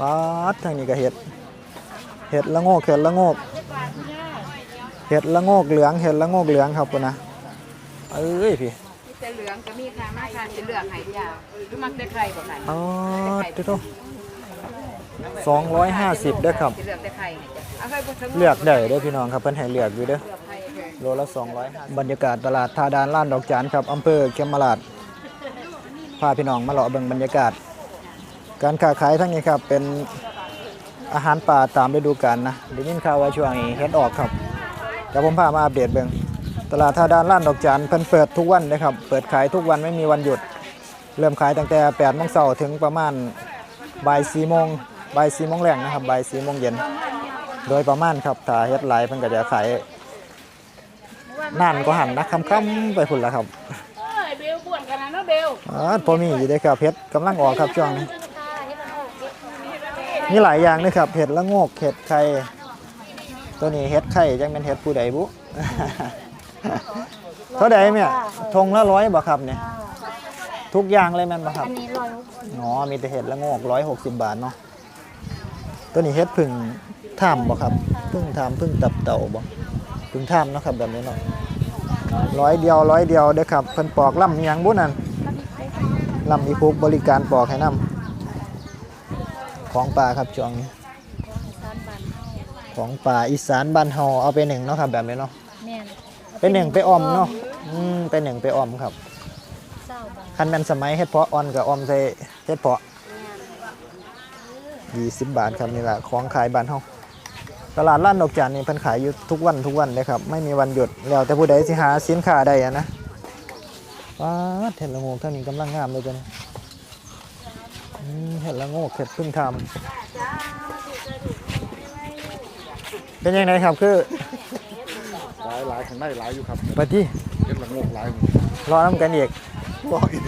ป๊าดทางนี้ก็เห็ด เห็ดละโงกเห็ดละโงกเห็ดละโงกเหลือง เห็ดละโงกเหลืองครับคุณนะ เอ้ยพี่มีแต่เหลืองก็มีค่ะมาค่ะจะเหลืองไหยาวหรือมักแต่ไข่บ่ค่ะอ๋อเดี๋ยวสองร้อยห้าสิบเด้อครับจะเหลืองแต่ไข่เอาไข่บ่ถึงเลือกได้เด้อพี่น้องครับเพิ่นให้เลือกอยู่เด้อเหลืองไข่เลยโลละ200บรรยากาศตลาดทาดานล้านดอกจานครับอำเภอเขมราชพาพี่น้องมาเลาะเบิ่งบรรยากาศ การค้าขายทั้งนี้ครับเป็นอาหารป่าตามฤดูกาลนะได้ยินข่าวว่าช่วงนี้เฮ็ดออกครับเดี๋ยวผมพามาอัปเดตเบิ่งตลาดทาดานล้านดอกจานเพิ่นเปิดทุกวันนะครับ เปิดขายทุกวันไม่มีวันหยุด เริ่มขายตั้งแต่8โมงเช้าถึงประมาณบ่าย4โมงบ่าย4โมงแรงนะครับบ่าย4โมงเย็น โดยประมาณครับถ้าเฮ็ดหลายเพิ่นก็จะขายนั่นก็หันนะคำๆไปพุ่นละครับเอ้ยเบลบ่วนกันนะเนาะเบลอ๋อพอมีอยู่เด้อครับเพชรกำลังออกครับช่วงนี้ มีหลายอย่างเลยครับเห็ดละโงกเห็ดไข่ตัวนี้เห็ดไข่จังเป็นเห็ดผู้ใดบุเท่าใดเนี่ยทงละร้อยบ่ครับเนี่ยทุกอย่างเลยแม่นบ่ครับอันนี้ร้อยอ๋อมีแต่เห็ดละโงกร้อยหกสิบบาทเนาะตัวนี้เห็ดพึ่งท่ามบ่ครับพึ่งท่ามพึ่งตับเต่าบ่พึ่งท่ามเนาะครับแบบนี้เนาะร้อยเดียวร้อยเดียวเด้อครับเพิ่นปอกล่ำอิหยังบุนั่นลำอีพุกบริการปอกให้นำ ของป่าครับช่วงนี้ ของป่าอีสานบ้านเฮาเอาไปหนึ่งเนาะครับแบบนี้เนาะแม่นไปหนึ่งไปออมเนาะอืมไปหนึ่งไปออมครับเศร้าบาทคันแม่นสมัยเฮ็ดเพาะออนกับออมใส่เฮ็ดเพาะ20บาทครับนี่แหละของขายบ้านเฮาตลาดล้านดอกจานนี่เพิ่นขายอยู่ทุกวันทุกวันเลยครับไม่มีวันหยุดแล้วแต่ผู้ใดสิหาสินค้าได้อะนะว้าดเห็ดละโงกเท่านี้กำลังงามเลยจ้ะนี่อืม เห็ดละโงกเห็ดเพิ่งทำเป็นยังไงครับคือหลายหลายข้างในหลายอยู่ครับปฏิเห็นละงกหลายรอน้ำกันอีกบ่อีก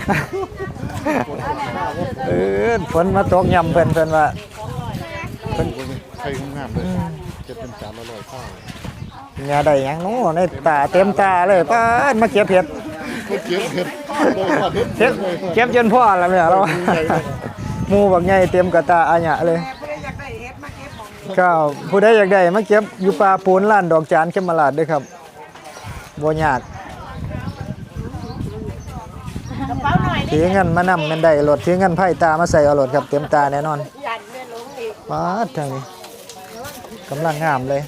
เออฝนมาตกย่ำเพิ่นเพิ่นว่าเป็นไข่งามๆเลยจะเป็นจานละร้อยข้าวอย่าได้หยังโน้ในตาเต็มตาเลยป้าดมาเก็บเห็ดก็เก็บเห็ดบ่ว่าเห็ดเก็บเก็บจนพ่อแล้วเนี่ยเรา หมูบักใหญ่เต็มกระตาอาหยะเลยก็ผู้ใดอยากได้มาเก็บอยู่ป่าปูนล้านดอกจานเข้มมาลาดด้วยครับบ่ยากกระเป๋าหน่อยถือเงินมานำแม่นได้รถถือเงินไผ่ตามาใส่เอารถครับเต็มตาแน่นอนยันแม่ลงอีกป้าดทางนี้กำลังงามเลย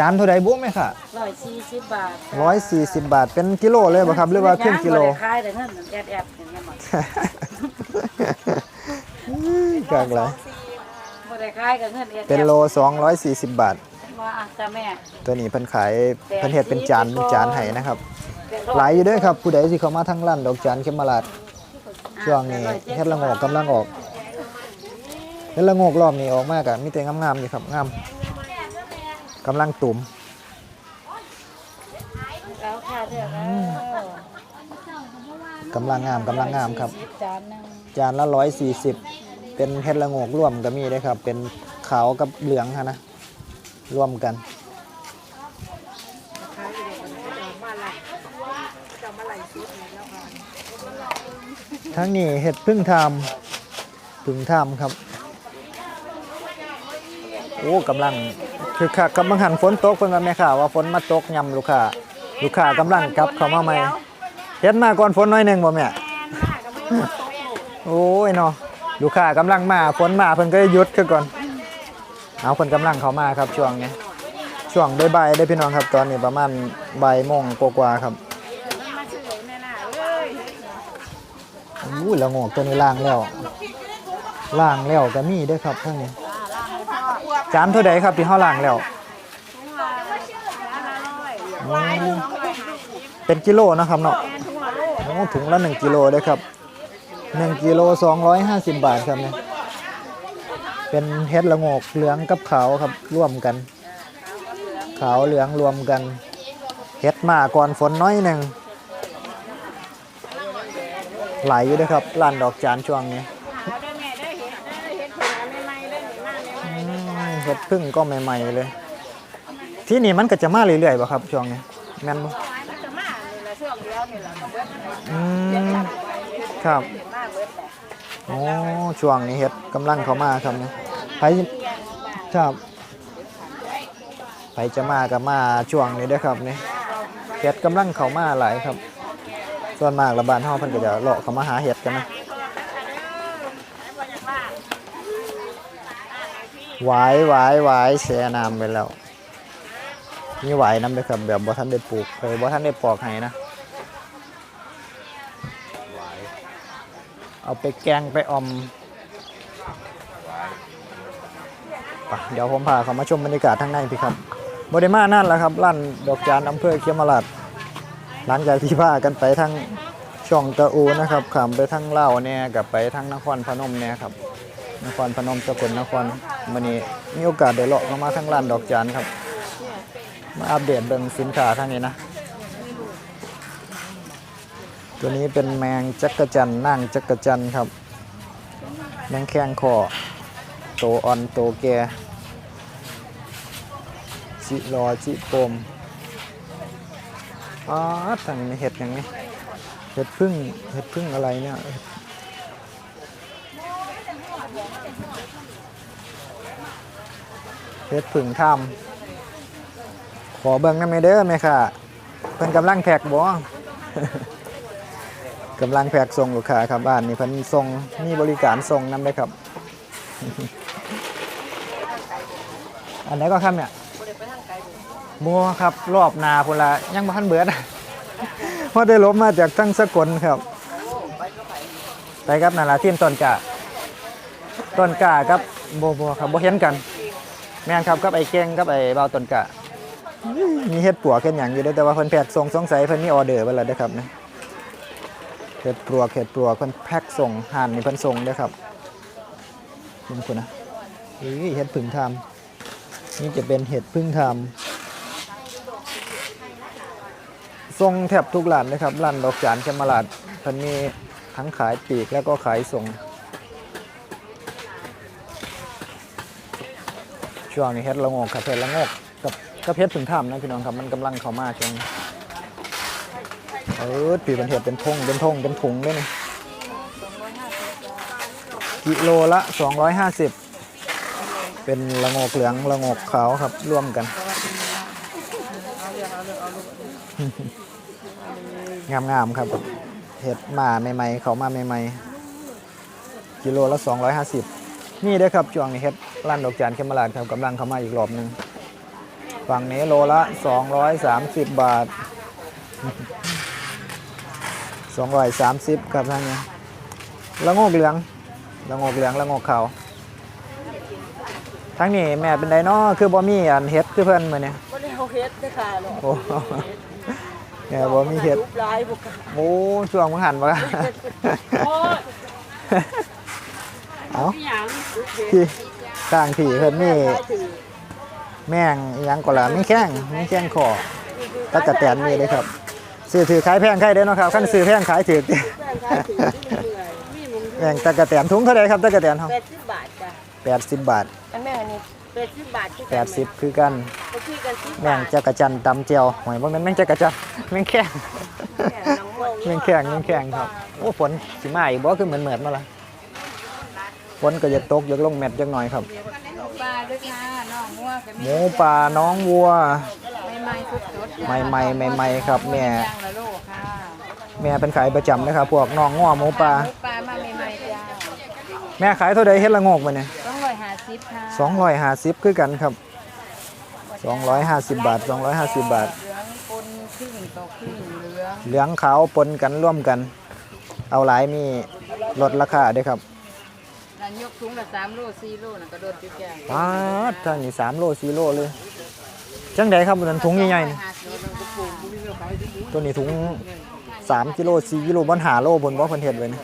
จานเท่าใดบุ้ไหมค่ะร้อยสี่สิบบาทร้อยสี่สิบบาทเป็นกิโลเลยป่ะครับหรือว่าครึ่งกิโลบ่ได้ขายแต่เงินแอบแอบอย่างเงี้ยหมดกลางไรบ่ได้ขายกับเงินแอบเป็นโล240บาทว่าอะจ้าแม่ตัวนี้เพิ่นขายเพิ่นเฮ็ดเป็นจานเป็นจานให้นะครับหลายอยู่เด้วยครับผู้ใดสิเข้ามาทางร้านดอกจานเขมราชช่วงนี้เฮ็ดละโงกกำลังออกเฮ็ดละโงกรอบนี้ออกมากะมีแต่งามๆอยู่ครับงาม กำลังตุ่มแล้วค่ะเด้อแล้วกำลังงามกำลังงามครับ จานหนึงจานละ140เป็นเฮ็ดละโงกร่วมก็มีเด้อครับ เป็นขาวกับเหลืองฮะนะร่วมกันทั้งนี้เห็ดพึ่งทำพึ่งทำครับ โอ้กำลัง คือค่ะกำลังหันฝนตกเพิ่นว่าแม่ข่าวว่าฝนมาตกยำลูกค้าลูกค้ากำลังกลับเข้ามาใหม่เฮ็ดมาก่อนฝนหน้อยหนึงบ่แม่โอ้ยเนาะลูกค้ากำลังมาฝนมาเพิ่นก็หยุดคือก่อนเอาเพิ่นกำลังเข้ามาครับช่วงนี้ช่วงบ่ายๆได้อพี่น้องครับตอนนี้ประมาณบ่ายโมงกว่าๆครับมาซื้อแม่น่ะเอ้ยอู้ละโงกตัวนี้ล่างแล้วล่างแล้วก็มีเด้วยครับทั้งนี้ จานเท่าใดครับที่เฮาล่างแล้วอืมเป็นกิโลนะครับเนาะโอ้ถุงละ1กิโลเด้อครับ1กิโล250บาทครับเนี่ยเป็นเฮ็ดละโงกเหลืองกับขาวครับร่วมกัน ขาวเหลืองรวมกันเฮ็ดมาก่อนฝนน้อยหนึ่งไหลอยู่เด้วยครับร้านดอกจานช่วงนี้ อืมเห็ดพึ่งก็ใหม่ๆเลย ที่นี่มันก็จะมาเรื่อยๆป่ะครับช่วงนี้แม่นบ่ๆมันจะมานี่ละช่วงเดียอืมครับโอ้ช่วงนี้เฮ็ดกำลังเขามาครับเนี่ยไผครับไผจะมากับมาช่วงนี้ด้อครับเนี่ยเฮ็ดกำลังเขามาหลายครับ ส่วนมากระบานเฮาเพิ่นก็จะเลาะเขามาหาเห็ดกันนะ หวายหวายหวายแช่น้ำไปแล้วมีหวายน้ำด้วยครับแบบบ่ทันได้ปลูกเลยบ่ทันได้ปอกให้นะเอาไปแกงไปอมปเดี๋ยวผมพาเขามาชมบรรยากาศทางในพี่ครับบริมานั่นแหละครับร้านดอกจานอำเภอเขียมราชหลังจากที่พากันไปทางช่องตะอูนะครับขามไปทางเล่าเนี่ยกับไปทางนครพนมเนี่ยครับ นครพนมสกลนครวันนี้มีโอกาสได้เลาะเข้ามาทางร้านดอกจานครับ มาอัปเดตเบิ่งสินค้าทางนี้นะ ตัวนี้เป็นแมงจักระจันนั่งจักระจันครับ แมงแข้งคอโตอ่อนโตแก่ชิรอชิปมอ๋อทางเห็ดอย่างนี้เห็ดพึ่งเห็ดพึ่งอะไรเนี่ยเห็ด เพึ่งทำขอเบิ่งน้ำแม่เด้อแม่ค่ะเพิ่นกำลังแพกบ่กำลังแพกส่งลูกค้าครับบ้านนี่เพิ่นส่งมีบริการส่งนำได้ครับ อันไหนก็ครับเนี่ยบัวครับรอบนาพุ่นละยังบ่ทันเบิดเพราะได้ลบมาจากทั้งสกลครับ ไปครับนั่นล่ะทีมต้นกะต้นกะครับบัวบัวครับบ่เห็นกัน ม่นครับกับไอ้เก่งกับไอ้เบาต้นกะมีเฮ็ดปัวเฮ็ดหยังอยู่ด้อแต่ว่าเพิ่นแพ็กส่งสงสัยเพิ่นมีออเดอร์ไว้แล้วเด้อครับนะเห็ดปลวกเห็ดปลวกเพิ่นแพ็คส่งห่านนี่เพิ่นส่งด้อครับนี่คุณนะอุ้ยเห็ดผึ่งทามนี่จะเป็นเห็ดพึ่งทามส่งแทบทุกร้านเลยครับร้านดอกจานเขมราดเพิ่นมีทั้งขายปีกแล้วก็ขายส่ง ช่วงนี้เห็ดละงกครับเห็ดละงกกับกับเห็ดผึ่งทามนะพี่น้องครับมันกำลังเข้ามาช่วงเออปีเป็นเห็ดเป็นทงเป็นทงเป็นถุงเลยนี่กิโลละ 250 เป็นละงกเหลืองละงกขาวครับร่วมกันงามๆครับเห็ดมาใหม่ๆเขามาใหม่ๆกิโลละ 250 นี่เด้อครับช่วงนี้เห็ด ร้านดอกจานเข้มมาลาดครับกำลังเข้ามาอีกรอบหนึงฝั่งนี้โลละ 230 บาทสองร้อยสามสิบครับท่านเนี่ยละโงกเหลืองละโงกเหลืองละโงกขาวทั้งนี้แม่เป็นไดเนาะคือบ่มีอันเฮ็ดคือเพิ่นมื้อนี้บ่ได้เอาเฮ็ดเด้อค่ะเนาะโอ้แม่บ่มีเฮ็ดรูปลายบ่กะโอ้ช่วงมึงหันบ่โอ้ยเอ้าอีหยัง พี่ทางพี่เพิ่นมีขายถือแม่งอิหยังก็ล่ะมีแข้งมีแข้งคอตะกะแตนมีเลยครับซื้อถือขายแพงใครเด้อเนาะครับคันซื้อแพงขายถือแป้งขายถือที่เหนื่อยมีหมุงแม่งตะกะแตนถุงเท่าใดครับตะกะแตนเฮา80บาทจ้ะ80 บาท อันแม่อันนี้80บาทคือกัน80 คือกันบ่คือกัน10แม่บางทจักรจันทร์ตำเจียวหอยบ่แม่นแม่งจักรจันทร์แม่งแข้ง แม่น้องม่วงแม่งแข้งแม่งแข้งครับ โอ้ฝนสิมาอีกบ่คือเหมือนเหมือนมาละ ฝนก็จะตกอยากลงแมตจักหน่อยครับ ปลาด้วยค่ะน้องงัวก็หมีมูป่าน้องวัว ใหม่ๆสดๆใหม่ๆใหม่ๆครับแม่ ย่างละโลค่ะแม่เป็นขายประจำนะครับ พวกน้องง้อหมูป่าหมูปลามาใหม่ๆจ้าแม่ขายเท่าใดเฮ็ดละโงกมาเนี่ย250ค่ะ250คือกันครับ250บาท250บาท เหลืองปนครึ่งต่อครึ่งเหลืองเหลืองขาวปนกันร่วมกัน เอาหลายมีลดราคาเด้วยครับ นั่นยกถุงละ3โล4โลน่ะกระโดดอยู่แก่ปาดทางนี้3โล4โลเลย จังไดครับนั่นถุงใหญ่ๆนี่50ตัวนี้ถุง3กิโล4กิโลบนหาโลบนบ่เพิ่นเฮ็ดไว้นี่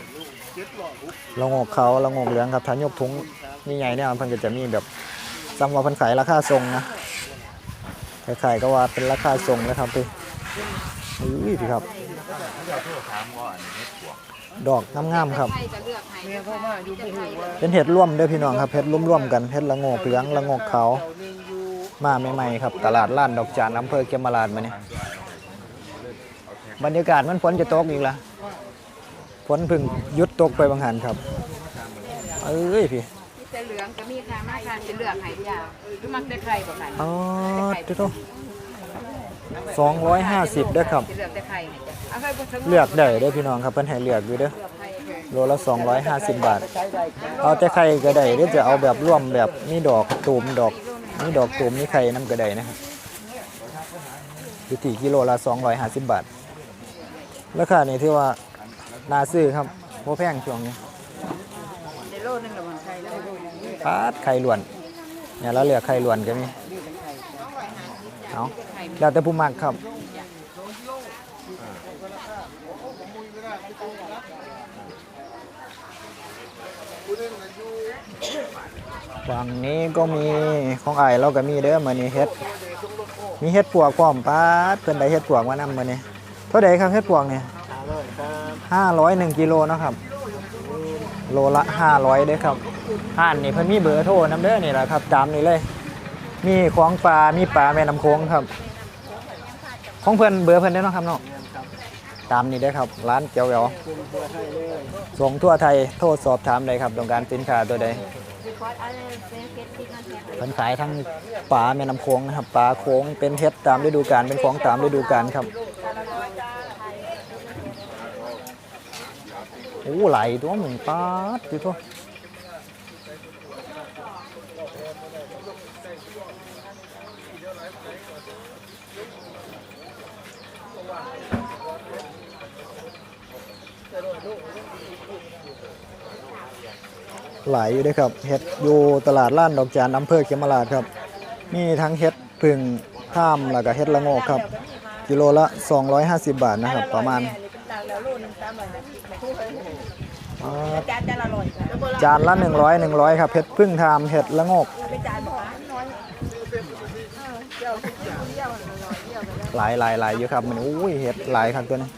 ละโงกเขาละโงกเหลืองครับถ้ายกถุงใหญ่ๆเนี่ยเพิ่นก็จะมีแบบซ้ำว่าเพิ่นขายราคาส่งนะคล้ายๆก็ว่าเป็นราคาส่งนะครับพี่อุ้ยพี่ครับ ดอกงามๆครับใครก็เลือกให้เมียพ่อมาอยู่บ่ฮู้ว่าเป็นเห็ดร่วมเด้อพี่น้องครับเห็ดร่วมๆกันเห็ดละโงกเหลืองละโงกขาวมาใหม่ๆครับ ตลาดล้านดอกจานอำเภอเขมราชมาเนี่ยบรรยากาศมันฝนจะตกอีกละฝนเพึ่งหยุดตกไปบางหันครับ เอ้ยพี่มีแต่เหลืองก็มีค่ะมาค่ะสิเลือกให้จ้าหรือมักแต่ไข่บ่ค่ะอ๋อติโตสองร้อยห้าสิบเด้อครับ สิเลือกแต่ไข่ให้จ้ะ เอาไข่บ่ถึงเลือกได้เด้อพี่น้องครับเพิ่นให้เลือกอยู่เด้อเลือกไข่ให้โลละ250 บาท เอาแต่ไข่ก็ได้หรือจะเอาแบบร่วมแบบมีดอกตูมดอกมีดอกตูมมีไข่น้ำก็ได้นะครับอยู่ที่กิโลละ250 บาท ราคานี่ที่ว่าน่าซื้อครับบ่แพงช่วงนี้ในโลนึงละมันไข่แล้วโลนึงปาดไข่ล้วนเนี่ยแล้วเหลือไข่ล้วนก็มีเอาแล้วแต่ผู้มักครับ ฝั่งนี้ก็มีของไอ้เราก็มีเด้อมือนี้เฮ็ด มีเฮ็ดปวกพร้อมปาดเพิ่อนได้เฮ็ดปวกมานำมือนี้เท่าใดครับเฮ็ดปวกเนี่ย500 1กิโลนะครับ โลละ500เด้อครับห้านนี่เพิ่นมีเบอร์โทรนํเด้อนี่แหละครับตามนี้เลย มีของปลา มีปลาแม่น้ำโขงครับ ของเพิ่นเบอร์เพิ่นได้อเนาะครับเนาะตามนี้เด้อครับ ร้านเจียวแหวส่งทั่วไทยโทรสอบถามได้ครับต้องการสินค้าตัวใด เพิ่นขายทั้งปลาแม่น้ำโขงนะครับปลาโขงเป็นเพชรตามฤดูกาลเป็นของตามฤดูกาลครับโอ้ไหลตัวเหมือนปลาดดิตัว หลายอยู่เด้วยครับเฮ็ดอยู่ตลาดล้านดอกจานอำเภอเขมราชครับ มีทั้งเฮ็ดพึ่งข้ามแล้วก็เฮ็ดละโงกครับ กิโลละ 250 บาทนะครับ ประมาณต่างแล้วโลนึง350บาทอ่าจานจานละร้อยค่ะแล้วโบราณจานละ 100 100 ครับเฮ็ดพึ่งทามเฮ็ดละโงกไปจานบ่น้อยเดี๋ยวเดี๋ยวร้อยเดี๋ยวหลายหลายหลายอยู่ครับมันอุ้ยเฮ็ดหลายครับตัวนี้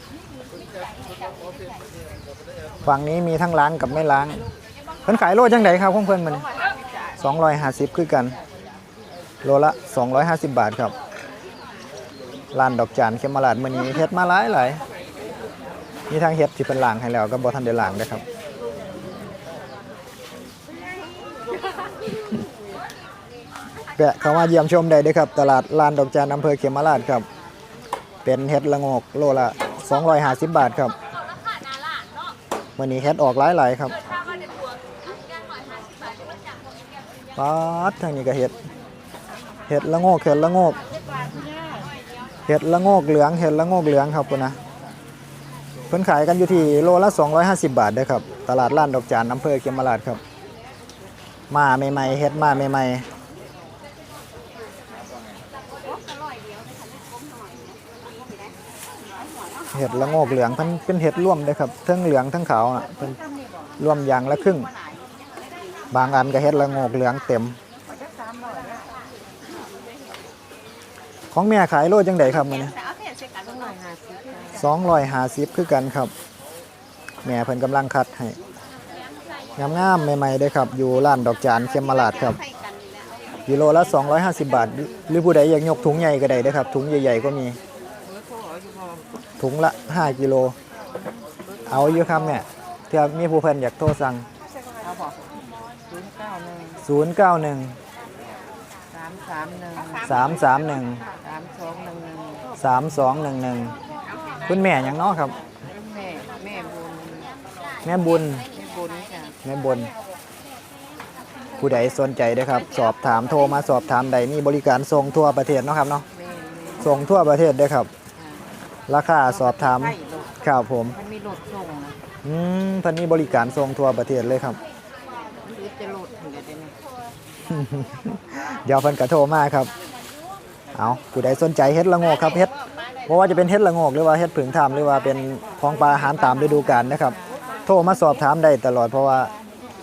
ฝั่งนี้มีทั้งล้างกับไม่ล้างเพิ่นขายโลจังไดครับของเพิ่นมัน250คือกัน โลละ250บบาทครับร้านดอกจานเขมราชมื้อนี้เฮ็ดมาหลายหลายมีทั้งเฮ็ดที่เพิ่นล้างให้แล้วก็บ่ทันได้ล้างเด้ครับแวะเข้ามาเยี่ยมชมได้ด้วยครับ ตลาดลานดอกจานอำเภอเขมราชครับ เป็นเห็ดละโงกโลละ250 บาทครับวันนี้เห็ดออกหลายๆครับ ปาดทางนี้ก็เห็ด เห็ดละโงกเห็ดละโงก เห็ดละโงกเหลือง เห็ดละโงกเหลืองครับคุณนะ เพิ่นขายกันอยู่ที่โลละ 250 บาทเด้อครับ ตลาดล้านดอกจานอำเภอเขมราชครับ มาใหม่ๆเห็ดมาใหม่ๆเห็ดละโงกเหลืองมันเป็นเห็ดร่วมเลยครับทั้งเหลืองทั้งขาวอะเป็นร่วมอย่างละครึ่ง บางอันก็เห็ดละโงกเหลืองเต็ม ของแม่ขายโลจังไดครับมันนี้สองร้อยห้าสิบคือกันครับ แม่เพิ่นกำลังคัดให้งามๆใหม่ๆเด้ครับ อยู่ร้านดอกจานเขมมาลาดครับกิโลละ 250 บาท หรือผู้ใดอยากยกถุงใหญ่ก็ได้เด้ครับ ถุงใหญ่ๆก็มี ถุงละ 5 กิโล เอาอยู่ครับแม่เถ้ามีผู้เพิ่นอยากโทรสั่ง 091 091 331 331 3211 3211คุณแม่หยังเนาะครับ แม่แม่บุญแม่บุญแม่บุญจ้ะแม่บุญผู้ใดสนใจเด้อครับ สอบถามโทรมาสอบถามใดมีบริการส่งทั่วประเทศเนาะครับเนาะแม่แม่ส่งทั่วประเทศเด้อครับ ราคาสอบถามไข่รถครับผม มันมีรถส่งนะ อืมเพิ่นมีบริการส่งทั่วประเทศเลยครับหรือ จะรถถึงจะได้ไหมเดี๋ยวเพิ่นก็โทรมาครับ เอาผู้ใดสนใจเฮ็ดละโงกครับเฮ็ดบ่ว่าจะเป็นเฮ็ดละโงกหรือว่าเฮ็ดผึ่งทามหรือว่าเป็นของปลาอาหารตามฤดูกาลนะครับ โทรมาสอบถามได้ตลอดเพราะว่า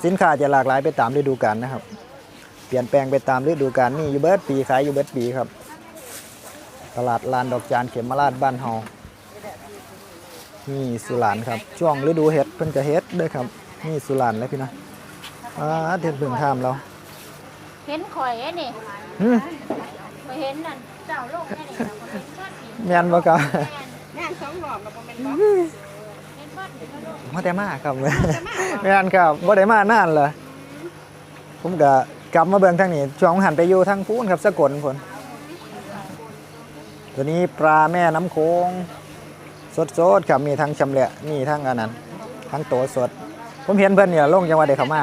สินค้าจะหลากหลายไปตามฤดูกาลนะครับ เปลี่ยนแปลงไปตามฤดูกาลมีอยู่เบิดปีขายอยู่เบิดปีครับ ตลาดลานดอกจานเขมราชบ้านเฮานี่สุรานครับ ช่วงฤดูเฮ็ดเพิ่นก็เฮ็ดเด้อครับนี่สุรานแล้วพี่นะ อ่าเฮ็ดผึ่งทามเราเห็นข่อยไอ้นี่หืมข่อยเห็นนั่นเจ้าโลกไอ้นี่เราก็เห็นเพื่อนสีแม่นบ่ครับงานสองรอบแล้วบ่แม่นบ่เห็นเพื่อนสีก็โลกมาแต่มาครับแม่นครับบ่ได้มานานเลยเผมก็กลับมาเบิ่งทางนี้ช่วงหันไปอยู่ทางพูนครับสกลผลตัวนี้ปลาแม่น้ำโขงสดๆครับมีทั้งชำแหละมีทั้งอันนั้นทั้งโตสด ผมเห็นเพิ่นเนี่ยลงจังหวัดเด็กเขามา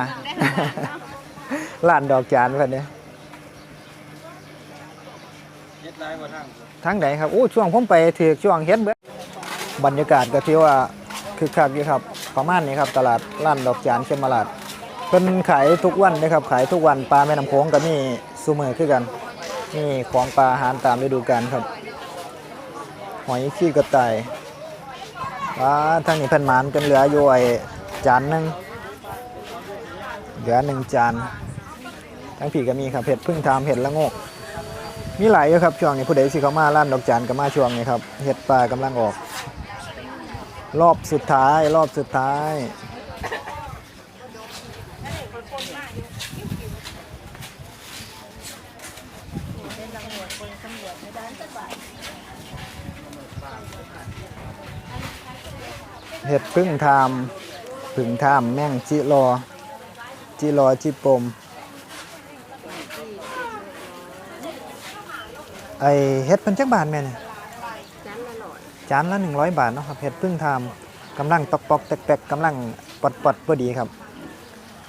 ร้านดอกจานเพิ่นเนี่ยทั้งไหนครับอู้ช่วงผมไปถือช่วงเฮ็ดเบิดบรรยากาศก็ถือว่าคึกคักอยู่ครับประมาณนี้ครับ ตลาดร้านดอกจานเขมราชเพิ่นขายทุกวันนะครับ ขายทุกวันปลาแม่น้ำโขงก็มีซูเมอร์คือกันนี่ของปลาอาหารตามฤดูกาลครับ หอยขี้กระต่ายปลาทางนี้เพิ่นหมานกันเหลืออยู่ไอ้จานหนึง เหลือหนึ่งจาน ทั้งผีก็มีครับเห็ดพึ่งทามเห็ดละโงก มีหลายอยู่ครับช่วงนี้ผู้ใดสิเขามาร้านดอกจานก็มาช่วงนี้ครับเห็ดปลากำลังออก รอบสุดท้ายรอบสุดท้ายเห็ดพึ่งทามผึ่งทามแม่งจิรอ จิรอจิปมไอเห็ดเพิ่นจักบาทแม่เนี่ยจานละร้อยจานละ100บาทเนาะครับเห็ดพึ่งทามกำลังตอกปอกแตกๆกำลังปอดปอดๆพอดีครับ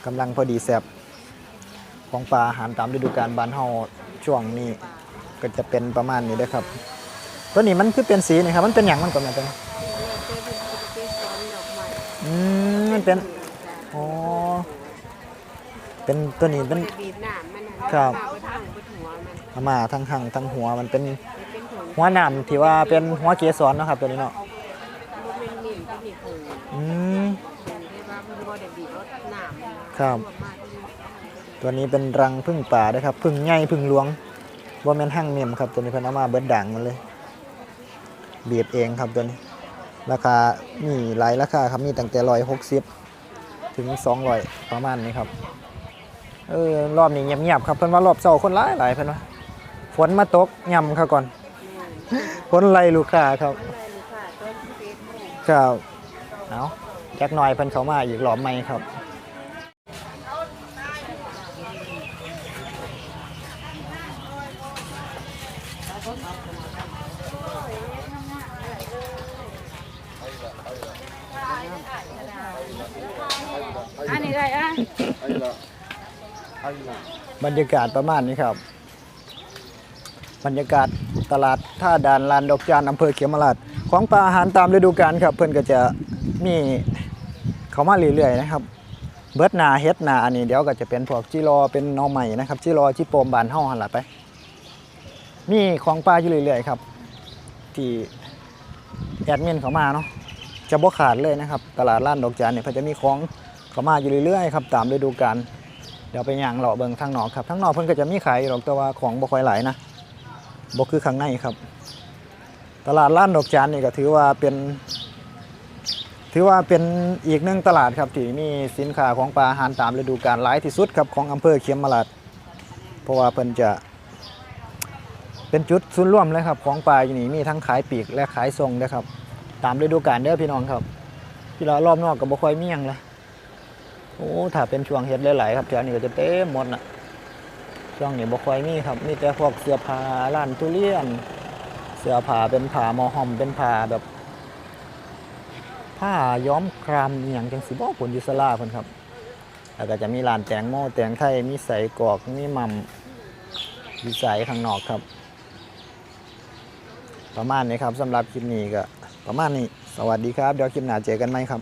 กำลังพอดีแซ่บของปลาอาหารตามฤดูกาลบ้านเฮาช่วงนี้ก็จะเป็นประมาณนี้เด้อครับ ตัวนี้มันคือเป็นสีนี่ครับมันเป็นหยังมันก่อนแม่ตัวนี้อืมมันเป็นอ๋อ เป็นตัวนี้เป็น บีบน้ำมันน่ะครับ เอาไปทั้งไปหัวมันเอามาทั้งหังทั้งหัวมันเป็นเป็นผงหัวหนามที่ว่าเป็นหัวเกสรเนาะครับตัวนี้เนาะมันเป็นนิ่มเป็นนี่ผงอืมที่ว่าเพิ่นบ่ได้บีบรสน้ำมันครับทั่วมาที่นี่ตัวนี้เป็นรังพึ่งป่าด้วยครับพึ่งใหญ่พึ่งหลวงบ่แม่นหั่งเมียมครับตัวนี้เพิ่นเอามาเบิดด่างมันเลยบีบเองครับตัวนี้ ราคามีหลายราคาครับมีตั้งแต่160ถึง200ประมาณนี้ครับ เออรอบนี้เงียบๆครับเพิ่นว่ารอบเช้าคนหลายหลายเพิ่นว่าฝนมาตกย่ำเขาก่อนคนไล่ลูกค้าครับเลยลูกค้าต้นเฟซบุ๊กครับเอาจักหน่อยเพิ่นเข้ามาอีกรอบใหม่ครับ อันนี้ได้อะ ไอ้ละไอ้ละ บ รรยากาศประมาณนี้ครับ บรรยากาศตลาดท่าดานลานดอกจานอำเภอเขียมราชของปลาอาหารตามฤดูกาลครับเพิ่อนก็จะมีเขามาเรื่อยๆนะครับ เบิดนาเฮ็ดนาอันนี้เดี๋ยวก็จะเป็นพวกจิรอเป็นหนองใหม่นะครับจิรอจิโปมบานเฮาหั่นล่ะไป มีของปลาอยู่เรื่อยๆครับ ที่แอดมินเขามาเนาะจะบ่ขาดเลยนะครับ ตลาดล้านดอกจานเนี่ยเพิ่นจะมีของเขามาอยู่เรื่อยๆครับ ตามฤดูกาล เดี๋ยวไปย่างเลาะเบิงทางนอกครับทางนอกเพิ่นก็จะมีขายหรอกแต่ว่าของบ่ค่อยหลายนะบ่คือข้างในครับ ตลาดล้านดอกจานนี่ก็ถือว่าเป็น ถือว่าเป็นอีกหนึ่งตลาดครับที่มีสินค้าของปลาอาหารตามฤดูกาลหลายที่สุดครับของอำเภอเขียมราชเพราะว่าเพิ่นจะเป็นจุดศูนย์รวมเลยครับของปลาอยู่นี่มีทั้งขายปีกและขายทรงนะครับ ตามฤดูกาลเด้อพี่น้องครับ ที่เรารอบนอกก็บ่ค่อยมีหยังเลย โอ้ถ้าเป็นช่วงเฮ็ดหลายๆครับแถวนี้ก็จะเต็มหมดนะช่วงนี้บ่ค่อยมีครับมีแต่พวกเสื้อผ้าร้านทุเรียน เสื้อผ้าเป็นผ้ามอหอมเป็นผ้าแบบ ผ้าย้อมครามอย่างจังสิบ่ผลยุสลาเพลนครับแล้วก็จะมีร้านแตงโมแตงไทยมีใส่กอกมีมัมมีใส่ข้างนอกครับ ประมาณนี้ครับสำหรับคลิปนี้ก็ประมาณนี้ สวัสดีครับ เดี๋ยวคลิปหน้าเจอกันไหมครับ